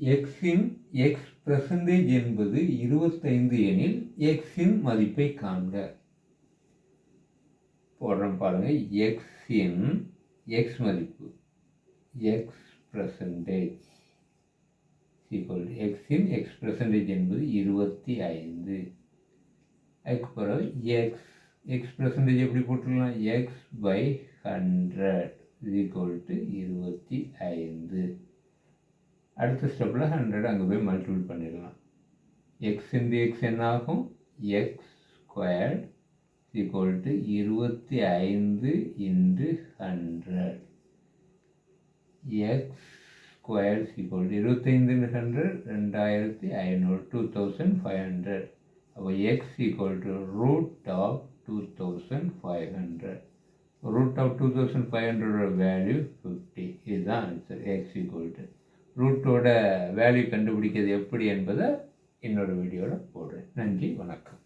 எக்ஸின் X percentage என்பது இருபத்தைந்து எனில் எக்ஸின் மதிப்பை காண்க. போடுறோம் பாருங்கள் எக்ஸின் எக்ஸ் மதிப்பு. எக்ஸ் பெர்சன்டேஜ் ஈக்குவல் எக்ஸின் எக்ஸ் பெர்சன்டேஜ் என்பது இருபத்தி ஐந்து அதுக்கு பிறகு எக்ஸ் எக்ஸ் பெர்சன்டேஜ் எப்படி போட்டுக்கலாம்? X by hundred equal to இருபத்தி அடுத்த ஸ்டெப்பில் ஹண்ட்ரட் அங்கே போய் மல்டிபிள் பண்ணிடலாம். எக்ஸ் இந்த எக்ஸ் என்ன ஆகும்? எக்ஸ் ஸ்கொயர்ட் ஈக்குவல் டு இருபத்தி ஐந்து into hundred X square equal to இருபத்தைந்து ஹண்ட்ரட் ரெண்டாயிரத்தி ஐநூறு டூ தௌசண்ட் ஃபைவ் ஹண்ட்ரட் அப்போ X equal to root of two thousand five hundred root of two thousand five ஹண்ட்ரடோட value fifty இதுதான் answer X equal to ரூட்டோட value கண்டுபிடிக்கிறது எப்படி என்பதை இன்னொரு வீடியோவில் போடுறேன். நன்றி வணக்கம்.